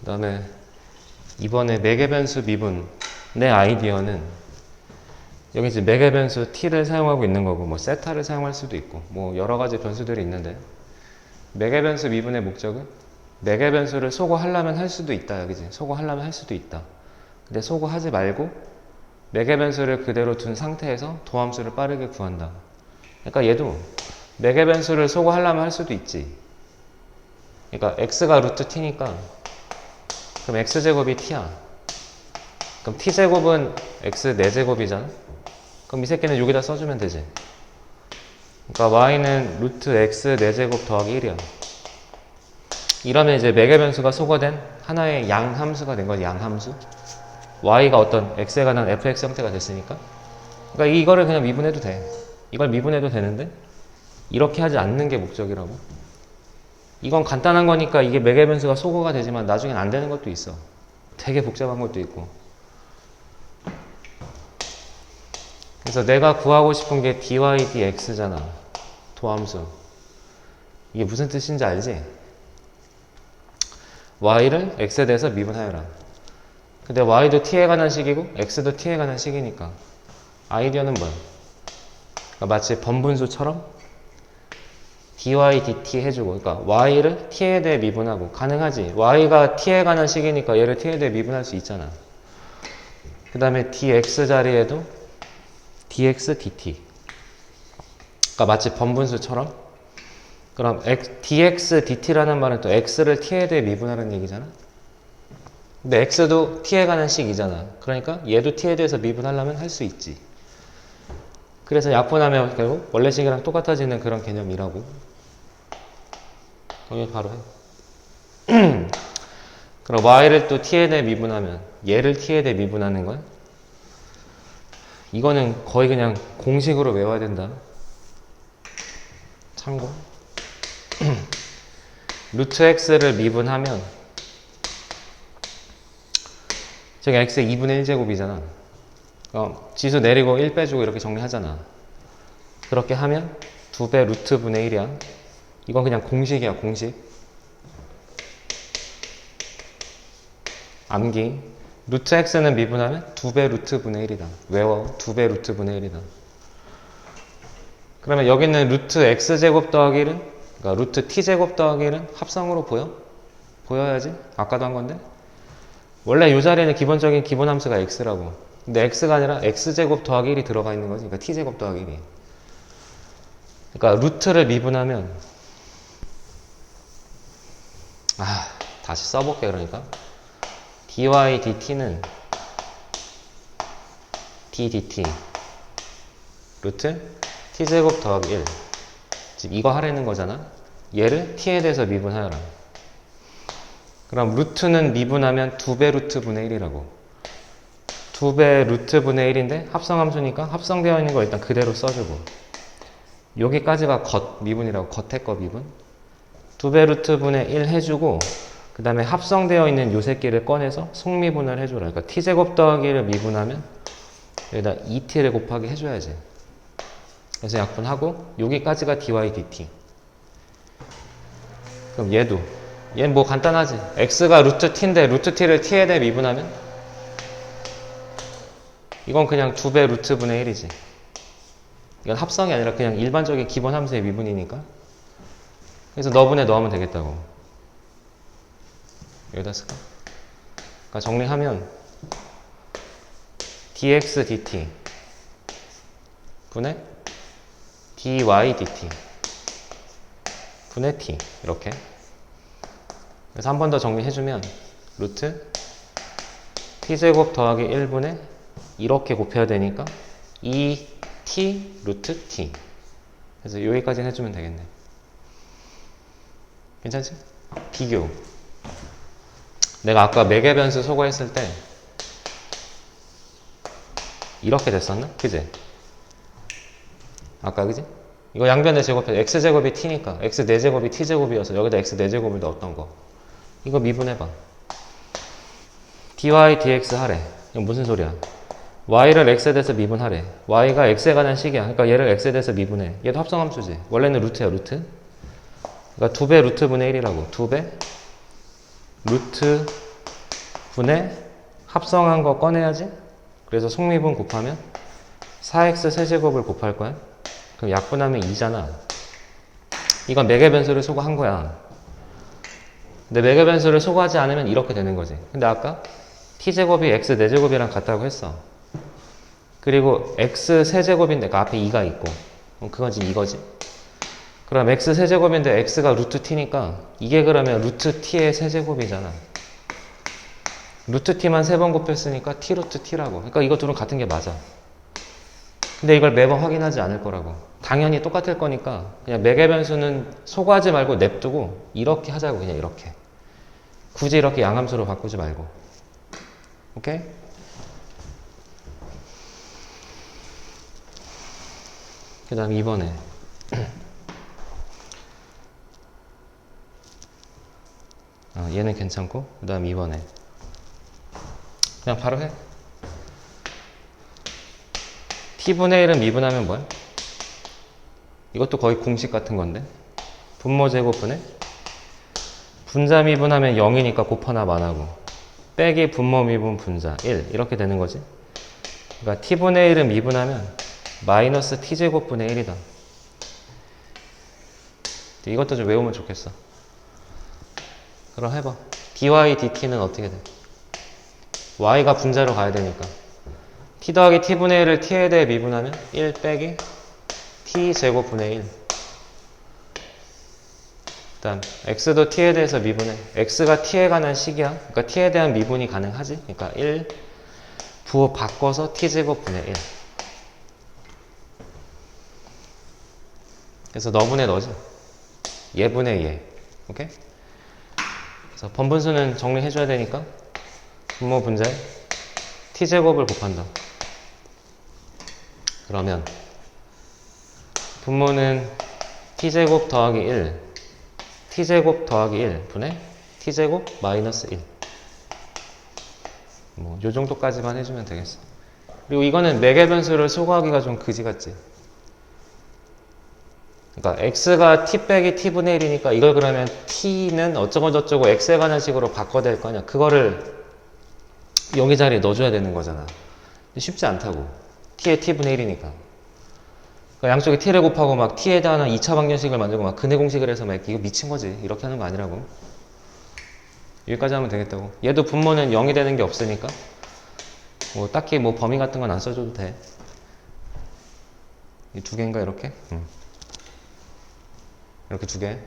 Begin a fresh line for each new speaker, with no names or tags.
그 다음에 이번에 매개변수 미분의 아이디어는 여기 이제 매개변수 t를 사용하고 있는 거고 뭐 세타를 사용할 수도 있고 뭐 여러 가지 변수들이 있는데 매개변수 미분의 목적은 매개변수를 소거하려면 할 수도 있다 여기지. 소거하려면 할 수도 있다. 근데 소거하지 말고 매개변수를 그대로 둔 상태에서 도함수를 빠르게 구한다. 그러니까 얘도 매개변수를 소거하려면 할 수도 있지. 그러니까 x가 루트 t니까 그럼 x제곱이 t야. 그럼 t제곱은 x 4제곱이잖아. 그럼 이 새끼는 여기다 써주면 되지. 그러니까 y는 루트 x 4제곱 더하기 1이야. 이러면 이제 매개 변수가 소거된 하나의 양함수가 된 거지 양함수. y가 어떤 x에 관한 fx 형태가 됐으니까. 그러니까 이거를 그냥 미분해도 돼. 이걸 미분해도 되는데 이렇게 하지 않는 게 목적이라고 이건 간단한 거니까 이게 매개 변수가 소거가 되지만 나중엔 안 되는 것도 있어. 되게 복잡한 것도 있고. 그래서 내가 구하고 싶은 게 dy dx잖아. 도함수. 이게 무슨 뜻인지 알지? y를 x에 대해서 미분하여라. 근데 y도 t에 관한 식이고 x도 t에 관한 식이니까 아이디어는 뭐야? 그러니까 마치 번분수처럼 dy dt 해주고 그러니까 y를 t에 대해 미분하고 가능하지. Y가 t에 관한 식이니까 얘를 t에 대해 미분할 수 있잖아. 그 다음에 dx 자리에도 dx dt 그러니까 마치 번분수처럼. 그럼 x, dx dt라는 말은 또 x를 t에 대해 미분하는 얘기잖아. 근데 x도 t에 관한 식이잖아. 그러니까 얘도 t에 대해서 미분하려면 할 수 있지. 그래서 약분하면 결국 원래 식이랑 똑같아지는 그런 개념이라고 여기 바로 해. 그럼 y를 또 t에 대해 미분하면 얘를 t에 대해 미분하는 거야? 이거는 거의 그냥 공식으로 외워야 된다. 참고. 루트 x를 미분하면 저기 x의 2분의 1제곱이잖아. 어, 지수 내리고 1 빼주고 이렇게 정리하잖아. 그렇게 하면 2배 루트 분의 1이야 이건 그냥 공식이야 공식. 암기. 루트 x는 미분하면 2배 루트 분의 1이다. 외워. 2배 루트 분의 1이다. 그러면 여기 있는 루트 x제곱 더하기 1은 그러니까 루트 t제곱 더하기 1은 합성으로 보여? 보여야지. 아까도 한 건데. 원래 이 자리에는 기본적인 기본 함수가 x라고. 근데 x가 아니라 x제곱 더하기 1이 들어가 있는 거지. 그러니까 t제곱 더하기 1이. 그러니까 루트를 미분하면 아 다시 써볼게 그러니까. Dy dt는 d dt 루트 t제곱 더하기 1 지금 이거 하라는 거잖아. 얘를 t에 대해서 미분하여라. 그럼 루트는 미분하면 2배 루트 분의 1이라고. 2배 루트 분의 1인데 합성함수니까 합성되어 있는 거 일단 그대로 써주고. 여기까지가 겉 미분이라고 겉에 거 미분 2배 루트 분의 1 해주고 그 다음에 합성되어 있는 요 새끼를 꺼내서 속미분을 해줘라. 그러니까 t제곱 더하기를 미분하면 여기다 2t를 곱하기 해줘야지. 그래서 약분하고 여기까지가 dy dt 그럼 얘도. 얘는 뭐 간단하지. X가 루트 t인데 루트 t를 t에 대해 미분하면 이건 그냥 2배 루트 분의 1이지. 이건 합성이 아니라 그냥 일반적인 기본 함수의 미분이니까 그래서 너분에 넣으면 되겠다고. 여기다 쓸까? 그러니까 정리하면 dx dt 분의 dy dt 분의 t 이렇게. 그래서 한 번 더 정리해주면 루트 t제곱 더하기 1분의 이렇게 곱해야 되니까 2t 루트 t. 그래서 여기까지 해주면 되겠네 괜찮지? 비교. 내가 아까 매개 변수 소거했을 때 이렇게 됐었나? 그지? 아까 그지? 이거 양변의 제곱해 x제곱이 t니까. x 4제곱이 t제곱이어서 여기다 x 4제곱을 넣었던 거. 이거 미분해봐. dy dx 하래 이건 무슨 소리야? y를 x에 대해서 미분하래. y가 x에 관한 식이야. 그러니까 얘를 x에 대해서 미분해. 얘도 합성함수지. 원래는 루트야 루트 그러니까 2배 루트 분의 1이라고 2배 루트 분의 합성한 거 꺼내야지. 그래서 속미분 곱하면 4x 세제곱을 곱할 거야. 그럼 약분하면 2잖아. 이건 매개 변수를 소거한 거야. 근데 매개 변수를 소거하지 않으면 이렇게 되는 거지. 근데 아까 t제곱이 x 4제곱이랑 같다고 했어. 그리고 x 세제곱인데 그 앞에 2가 있고 그건 지금 이거지. 그럼 x 세제곱인데 x가 루트 t니까 이게 그러면 루트 t의 세제곱이잖아. 루트 t만 세 번 곱했으니까 t 루트 t라고. 그러니까 이거 둘은 같은 게 맞아. 근데 이걸 매번 확인하지 않을 거라고. 당연히 똑같을 거니까 그냥 매개 변수는 소거하지 말고 냅두고 이렇게 하자고 그냥 이렇게. 굳이 이렇게 양함수로 바꾸지 말고. 오케이? 그 다음 2번에 어, 얘는 괜찮고 그 다음 2번에. 그냥 바로 해. T분의 1은 미분하면 뭐야? 이것도 거의 공식 같은 건데. 분모 제곱분의? 분자 미분하면 0이니까 곱하나 만하고. 빼기 분모 미분 분자 1 이렇게 되는 거지. 그러니까 t분의 1은 미분하면 마이너스 t제곱분의 1이다. 이것도 좀 외우면 좋겠어 그럼 해봐. Dy dt는 어떻게 돼? y가 분자로 가야 되니까. T 더하기 t분의 1을 t에 대해 미분하면 1 빼기 t제곱 분의 1 일단 x도 t에 대해서 미분해. X가 t에 관한 식이야. 그러니까 t에 대한 미분이 가능하지? 그러니까 1 부호 바꿔서 t제곱 분의 1 그래서 너분의 너지? 얘분의 얘. 오케이? 그래서 번분수는 정리해줘야 되니까 분모 분자에 t제곱을 곱한다 그러면 분모는 t제곱 더하기 1 t제곱 더하기 1 분의 t제곱 마이너스 1 뭐, 요 정도까지만 해주면 되겠어. 그리고 이거는 매개 변수를 소거하기가 좀 그지 같지? 그러니까 x가 t 빼기 t분의 1이니까 이걸 그러면 t는 어쩌고 저쩌고 x에 관한 식으로 바꿔야 될 거 아니야. 그거를 여기 자리에 넣어줘야 되는 거잖아. 쉽지 않다고. t에 t분의 1이니까. 그러니까 양쪽에 t를 곱하고 막 t에 대한 2차 방정식을 만들고 막 근해 공식을 해서 막 이거 미친 거지. 이렇게 하는 거 아니라고. 여기까지 하면 되겠다고. 얘도 분모는 0이 되는 게 없으니까 뭐 딱히 뭐 범위 같은 건 안 써줘도 돼. 이 두 개인가 이렇게? 응. 이렇게 두 개.